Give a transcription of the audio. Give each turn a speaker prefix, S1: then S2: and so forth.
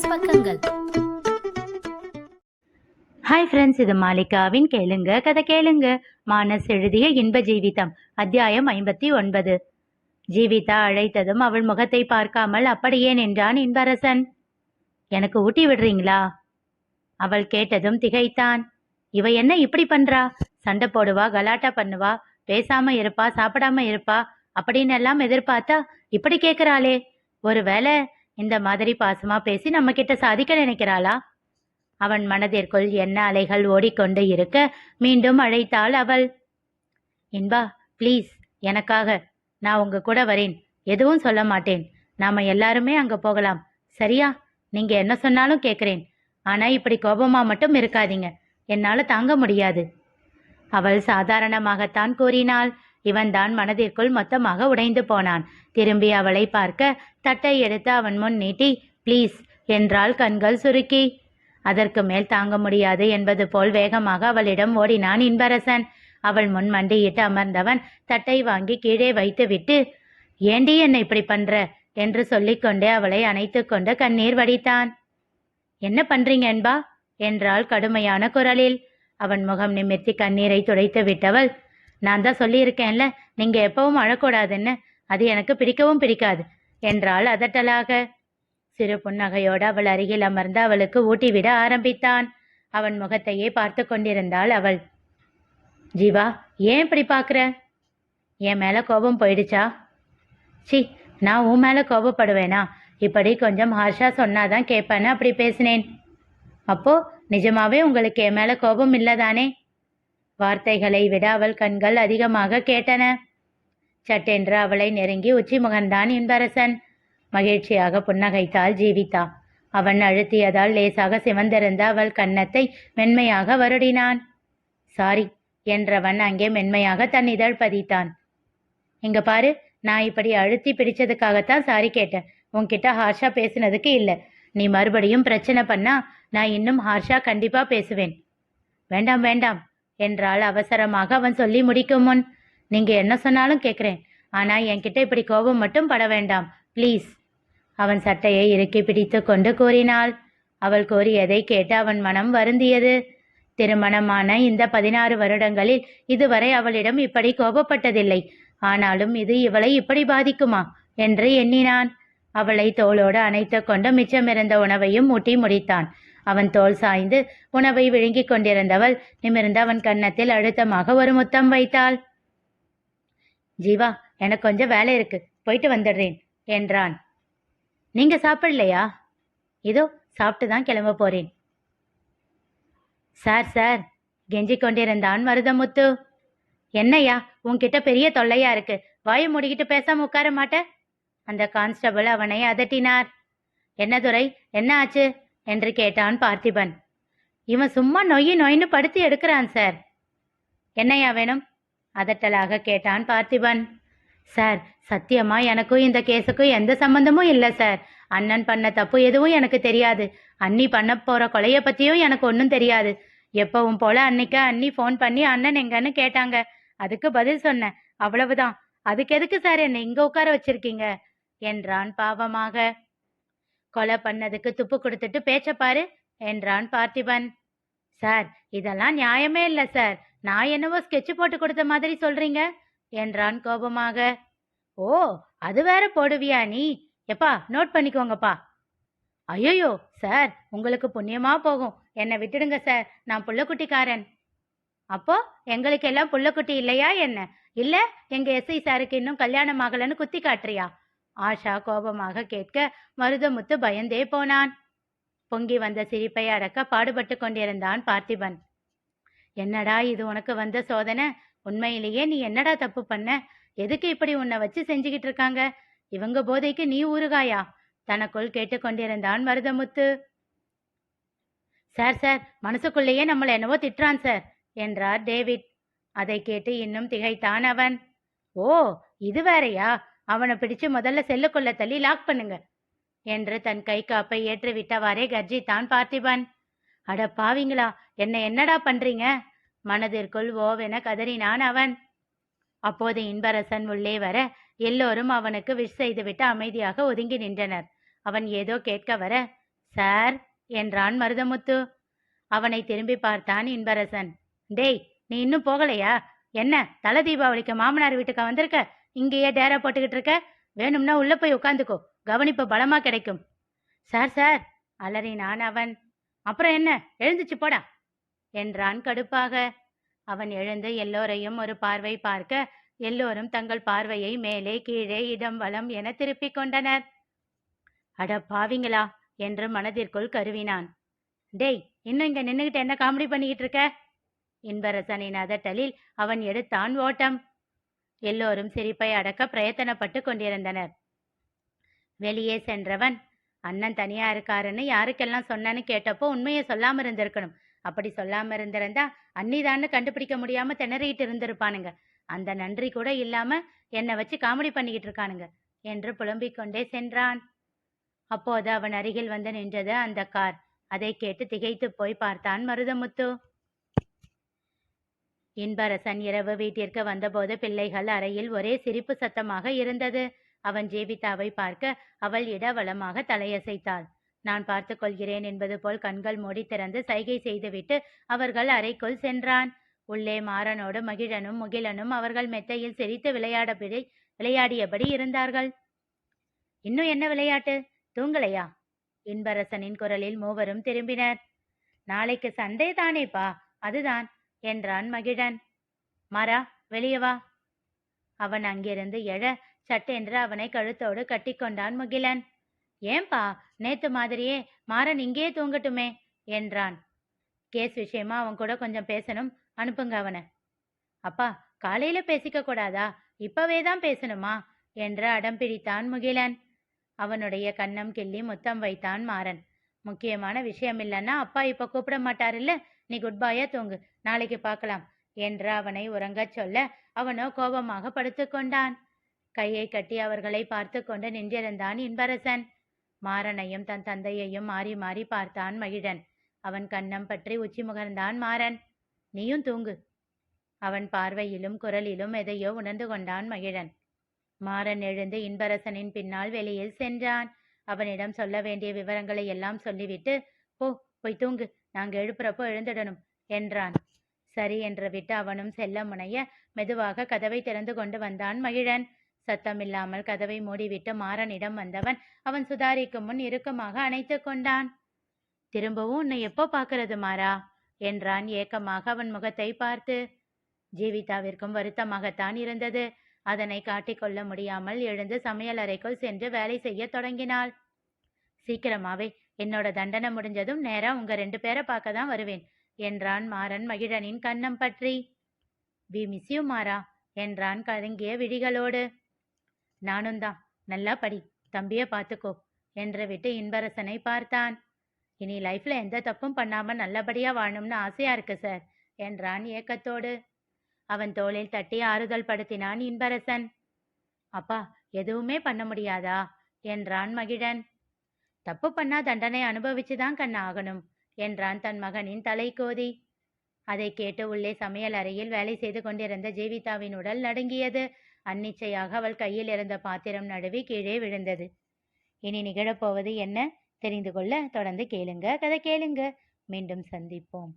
S1: Business பக்கங்கள்.
S2: Hi friends இது மாலிகாவின் கேளுங்க கதை கேளுங்க. மானஸ் எழுதிய இன்ப ஜீவிதம் அத்தியாயம் ஐம்பத்தி ஒன்பது. ஜீவிதா அழைத்ததும் அவள் முகத்தை பார்க்காமல் அப்படியே நின்றான் இன்பரசன். எனக்கு ஊட்டி விடுறீங்களா? அவள் கேட்டதும் திகைத்தான். இவ என்ன இப்படி பண்றா? சண்டை போடுவா கலாட்டா பண்ணுவா பேசாம இருப்பா சாப்பிடாம இருப்பா அப்படின்னு எல்லாம் எதிர்பார்த்தா இப்படி கேக்குறாளே. ஒருவேளை இந்த மாதிரி பாசமா பேசி நம்ம கிட்ட சாதிக்க நினைக்கிறாளா? அவன் மனதிற்குள் என்ன அலைகள் ஓடிக்கொண்டு இருக்க மீண்டும் அழைத்தாள் அவள். இன்பா ப்ளீஸ் எனக்காக நான் உங்க கூட வரேன். எதுவும் சொல்ல மாட்டேன். நாம எல்லாருமே அங்க போகலாம். சரியா? நீங்க என்ன சொன்னாலும் கேட்குறேன் ஆனா இப்படி கோபமா மட்டும் இருக்காதீங்க. என்னால தாங்க முடியாது. அவள் சாதாரணமாகத்தான் கூறினாள். இவன்தான் மனதிற்குள் மொத்தமாக உடைந்து போனான். திரும்பி அவளை பார்க்க தட்டை எடுத்து அவன் முன் நீட்டி ப்ளீஸ் என்றாள் கண்கள் சுருக்கி. அதற்கு மேல் தாங்க முடியாது என்பது போல் வேகமாக அவளிடம் ஓடினான் இன்பரசன். அவள் முன் மண்டியிட்டு அமர்ந்தவன் தட்டை வாங்கி கீழே வைத்துவிட்டு ஏண்டி என்னை இப்படி பண்ற? என்று சொல்லிக்கொண்டே அவளை அணைத்து கொண்டு கண்ணீர் வடித்தான். என்ன பண்றீங்க என்பா என்றாள் கடுமையான குரலில். அவன் முகம் நிமிர்த்தி கண்ணீரை துடைத்து விட்டவள் நான் தான் சொல்லியிருக்கேன்ல நீங்க எப்பவும் அழக்கூடாதுன்னு. அது எனக்கு பிடிக்கவும் பிடிக்காது. என்றாள் அதட்டலாக. சிறு புன்னகையோடு அவள் அருகில் அமர்ந்து அவளுக்கு ஊட்டிவிட ஆரம்பித்தான். அவன் முகத்தையே பார்த்து கொண்டிருந்தாள் அவள். ஜீவா ஏன் இப்படி பார்க்குற? என் மேலே கோபம் போயிடுச்சா? சி நான் உன் மேலே கோபப்படுவேனா? இப்படி கொஞ்சம் ஹார்ஷா சொன்னாதான் கேட்பேன்னு அப்படி பேசினேன். அப்போ நிஜமாவே உங்களுக்கு என் மேலே கோபம் இல்லைதானே? வார்த்தைகளை விட அவள் கண்கள் அதிகமாக கேட்டன. சட்டென்று அவளை நெருங்கி உச்சி முகந்தான் இன்பரசன். மகிழ்ச்சியாக புன்னகைத்தாள் ஜீவிதா. அவன் அழுத்தியதால் லேசாக சிவந்திருந்த அவள் கன்னத்தை மென்மையாக வருடினான். சாரி என்றவன் அங்கே மென்மையாக தன் இதழ் பதித்தான். இங்க பாரு நான் இப்படி அழுத்தி பிடிச்சதுக்காகத்தான் சாரி கேட்டேன். உன்கிட்ட ஹார்ஷா பேசினதுக்கு இல்லை. நீ மறுபடியும் பிரச்சனை பண்ணா நான் இன்னும் ஹார்ஷா கண்டிப்பா பேசுவேன். வேண்டாம் வேண்டாம் என்றால் அவசரமாக அவன் சொல்லி முடிக்கும் முன். நீங்க என்ன சொன்னாலும் கேட்குறேன் ஆனால் என்கிட்ட இப்படி கோபம் மட்டும் பட வேண்டாம். ப்ளீஸ் அவன் சட்டையை இறுக்கி பிடித்து கொண்டு கூறினாள். அவள் கூறியதை கேட்டு அவன் மனம் வருந்தியது. திருமணமான இந்த பதினாறு வருடங்களில் இதுவரை அவளிடம் இப்படி கோபப்பட்டதில்லை. ஆனாலும் இது இவளை இப்படி பாதிக்குமா என்று எண்ணினான். அவளை தோளோடு அணைத்து கொண்டு மிச்சமிருந்த உணவையும் ஊட்டி முடித்தான். அவன் தோல் சாய்ந்து உணவை விழுங்கிக் கொண்டிருந்தவள் நிமிர்ந்து அவன் கன்னத்தில் அழுத்தமாக ஒரு முத்தம் வைத்தாள். ஜீவா எனக்கு கொஞ்சம் வேலை இருக்கு. போயிட்டு வந்துடுறேன் என்றான். நீங்க சாப்பிடலையா? இதோ சாப்பிட்டு தான் கிளம்ப போறேன். சார் சார் கெஞ்சி கொண்டிருந்தான் மருதமுத்து. என்னையா உன்கிட்ட பெரிய தொல்லையா இருக்கு. வாயை மூடிக்கிட்டு பேசாம உட்கார மாட்ட? அந்த கான்ஸ்டபிள் அவனை அதட்டினார். என்ன துரை என்ன ஆச்சு? என்று கேட்டான் பார்த்திபன். இவன் சும்மா நொய்யி நொயின்னு படுத்து எடுக்கிறான் சார். என்னையா வேணும்? அதட்டலாக கேட்டான் பார்த்திபன். சார் சத்தியமா எனக்கும் இந்த கேஸுக்கும் எந்த சம்பந்தமும் இல்லை சார். அண்ணன் பண்ண தப்பு எதுவும் எனக்கு தெரியாது. அண்ணி பண்ண போற கொலைய பத்தியும் எனக்கு ஒன்றும் தெரியாது. எப்பவும் போல அன்னைக்கு அண்ணி ஃபோன் பண்ணி அண்ணன் எங்கன்னு கேட்டாங்க. அதுக்கு பதில் சொன்னேன். அவ்வளவுதான். அதுக்கு எதுக்கு சார் என்னை இங்க உட்கார வச்சிருக்கீங்க? என்றான் பாவமாக. கொலை பண்ணதுக்கு துப்பு கொடுத்துட்டு பேச்ச பாரு என்றான் பார்த்திபன். சார் இதெல்லாம் நியாயமே இல்லை சார். நான் என்னவோ ஸ்கெட்ச் போட்டு கொடுத்த மாதிரி சொல்றீங்க? என்றான் கோபமாக. ஓ அது வேற போடுவியா நீ? எப்பா நோட் பண்ணிக்கோங்கப்பா. ஐயோ சார் உங்களுக்கு புண்ணியமா போகும். என்னை விட்டுடுங்க சார் நான் புள்ளக்குட்டிக்காரன். அப்போ எங்களுக்கு எல்லாம் புள்ளக்குட்டி இல்லையா என்ன? இல்ல எங்க எஸ்ஐ சாருக்கு இன்னும் கல்யாணம் ஆகலன்னு குத்தி காட்டுறியா? ஆஷா கோபமாக கேட்க மருதமுத்து பயந்தே போனான். பொங்கி வந்த சிரிப்பை அடக்க பாடுபட்டு கொண்டிருந்தான் பார்த்திபன். என்னடா இது உனக்கு வந்த சோதனை? உண்மையிலேயே நீ என்னடா தப்பு பண்ண? எதுக்கு இப்படி உன்னை வச்சு செஞ்சுக்கிட்டு இருக்காங்க? இவங்க போதைக்கு நீ ஊறுகாயா? தனக்குள் கேட்டுக்கொண்டிருந்தான் மருதமுத்து. சார் சார் மனசுக்குள்ளேயே நம்மளை என்னவோ திட்டுறான் சார் என்றார் டேவிட். அதை கேட்டு இன்னும் திகைத்தான் அவன். ஓ இது வேறயா? அவனை பிடிச்சு முதல்ல செல்லுக்குள்ள தள்ளி லாக் பண்ணுங்க என்று தன் கை காப்பை ஏற்றி விட்டவாறே கர்ஜித்தான் பார்த்திபன். அட பாவிங்களா என்ன என்னடா பண்றீங்க? மனதிற்குள் ஓவென கதறினான் அவன். அப்போது இன்பரசன் உள்ளே வர எல்லோரும் அவனுக்கு விஷ் செய்துவிட்டு அமைதியாக ஒதுங்கி நின்றனர். அவன் ஏதோ கேட்க வர சார் என்றான் மருதமுத்து. அவனை திரும்பி பார்த்தான் இன்பரசன். டேய் நீ இன்னும் போகலையா? என்ன தலை தீபாவளிக்கு மாமனார் வீட்டுக்கு வந்திருக்க? இங்கேயே டேரா போட்டுக்கிட்டு இருக்க? வேணும்னா உள்ள போய் உட்காந்துக்கோ கவனிப்பு பலமா கிடைக்கும். சார் சார் அலறினான் அவன். அப்புறம் என்ன? எழுந்துச்சு போடா. என்றான் கடுப்பாக. அவன் எழுந்து எல்லோரையும் ஒரு பார்வை பார்க்க எல்லோரும் தங்கள் பார்வையை மேலே கீழே இடம் வலம் என திருப்பிக் கொண்டனர். அட பாவிங்களா என்று மனதிற்குள் கருவினான். டேய் இன்னும் இங்க நின்னுகிட்டு என்ன காமெடி பண்ணிக்கிட்டு இருக்க? இன்பரசனின் அதட்டலில் அவன் எடுத்தான் ஓட்டம். எல்லோரும் சிரிப்பை அடக்க பிரயத்தனப்பட்டு கொண்டிருந்தனர். வெளியே சென்றவன் அண்ணன் தனியா இருக்காருன்னு யாருக்கெல்லாம் சொன்னன்னு கேட்டப்போ உண்மையை சொல்லாம இருந்திருக்கணும். அப்படி சொல்லாம இருந்திருந்தா அன்னிதான்னு கண்டுபிடிக்க முடியாம திணறிட்டு இருந்திருப்பானுங்க. அந்த நன்றி கூட இல்லாம என்னை வச்சு காமெடி பண்ணிக்கிட்டு இருக்கானுங்க என்று புலம்பிக் கொண்டே சென்றான். அப்போது அவன் அருகில் வந்து நின்றது அந்த கார். அதை கேட்டு திகைத்து போய் பார்த்தான் மருதமுத்து. இன்பரசன் இரவு வீட்டிற்கு வந்தபோது பிள்ளைகள் அறையில் ஒரே சிரிப்பு சத்தமாக இருந்தது. அவன் ஜீவிதாவை பார்க்க அவள் இடவளமாக தலையசைத்தாள். நான் பார்த்து கொள்கிறேன் என்பது போல் கண்கள் மூடி திறந்து சைகை செய்துவிட்டு அவர்கள் அறைக்குள் சென்றான். உள்ளே மாறனோடு மகிழனும் முகிலனும் அவர்கள் மெத்தையில் சிரித்து விளையாடபடி விளையாடியபடி இருந்தார்கள். இன்னும் என்ன விளையாட்டு? தூங்கலையா இன்பரசனின் குரலில் மூவரும் திரும்பினர். நாளைக்கு சண்டே தானேப்பா? அதுதான் என்றான் மகிழன். மாறா வெளியே வா அவன் அங்கிருந்து எழ சட்டென்று அவனை கழுத்தோடு கட்டிக்கொண்டான் முகிலன். ஏன்பா நேத்து மாதிரியே மாறன் இங்கேயே தூங்கட்டுமே என்றான். கேஸ் விஷயமா அவன் கூட கொஞ்சம் பேசணும். அனுப்புங்க அவனை. அப்பா காலையில பேசிக்க கூடாதா? இப்பவே தான் பேசணுமா? என்று அடம் பிடித்தான் முகிலன். அவனுடைய கண்ணம் கிள்ளி முத்தம் வைத்தான் மாறன். முக்கியமான விஷயம் இல்லைன்னா அப்பா இப்ப கூப்பிட மாட்டாருல்ல? நீ குட் பாயா தூங்கு. நாளைக்கு பார்க்கலாம் என்று அவனை உறங்கச் சொல்ல அவனோ கோபமாக படுத்துக்கொண்டான் கையை கட்டி அவர்களை பார்த்து கொண்டு நின்றிருந்தான் இன்பரசன். மாறனையும் தன் தந்தையையும் மாறி மாறி பார்த்தான் மகிழன். அவன் கன்னம் பற்றி உச்சி முகர்ந்தான் மாறன் நீயும் தூங்கு அவன் பார்வையிலும் குரலிலும் எதையோ உணர்ந்து கொண்டான் மகிழன். மாறன் எழுந்து இன்பரசனின் பின்னால் வெளியில் சென்றான். அவனிடம் சொல்ல வேண்டிய விவரங்களை எல்லாம் சொல்லிவிட்டு போ போய் தூங்கு. நாங்க எழுப்புறப்போ எழுந்திடணும் என்றான். சரி என்று விட்டு அவனும் செல்ல முனைய மெதுவாக கதவை திறந்து கொண்டு வந்தான் மகிழன். சத்தமில்லாமல் கதவை மூடிவிட்டு மாறனிடம் வந்தவன் அவன் சுதாரிக்கு முன் இறுக்கமாக அணைத்து கொண்டான். திரும்பவும் உன்னை எப்போ பார்க்கறது மாறா? என்றான் ஏக்கமாக அவன் முகத்தை பார்த்து. ஜீவிதாவிற்கும் வருத்தமாகத்தான் இருந்தது. அதனை காட்டிக்கொள்ள முடியாமல் எழுந்து சமையல் அறைக்குள் சென்று வேலை செய்ய தொடங்கினாள். சீக்கிரமாவே என்னோட தண்டனை முடிஞ்சதும் நேரா உங்க ரெண்டு பேரை பார்க்க தான் வருவேன் என்றான் மாறன் மகிழனின் கன்னம் பற்றி. வி மிஸ் யூ மாறா என்றான் கலங்கிய விழிகளோடு. நானும் தான். நல்லா படி தம்பிய பார்த்துக்கோ என்று விட்டு இன்பரசனை பார்த்தான். இனி லைஃப்ல எந்த தப்பும் பண்ணாம நல்லபடியா வாழணும்னு ஆசையா இருக்கு சார் என்றான் ஏக்கத்தோடு. அவன் தோளில் தட்டி ஆறுதல் படுத்தினான் இன்பரசன். அப்பா எதுவுமே பண்ண முடியாதா? என்றான் மகிழன். தப்பு பண்ணா தண்டனை அனுபவிச்சுதான் கண்ண ஆகணும் என்றான் தன் மகனின் தலை கோதி அதை கேட்டு உள்ளே சமையல் அறையில் வேலை செய்து கொண்டிருந்த ஜீவிதாவின் உடல் நடுங்கியது. அன்னிச்சையாக அவள் கையில் இருந்த பாத்திரம் நடுவே கீழே விழுந்தது. இனி நிகழப்போவது என்ன? தெரிந்து கொள்ள தொடர்ந்து கேளுங்க. கதை கேளுங்க. மீண்டும் சந்திப்போம்.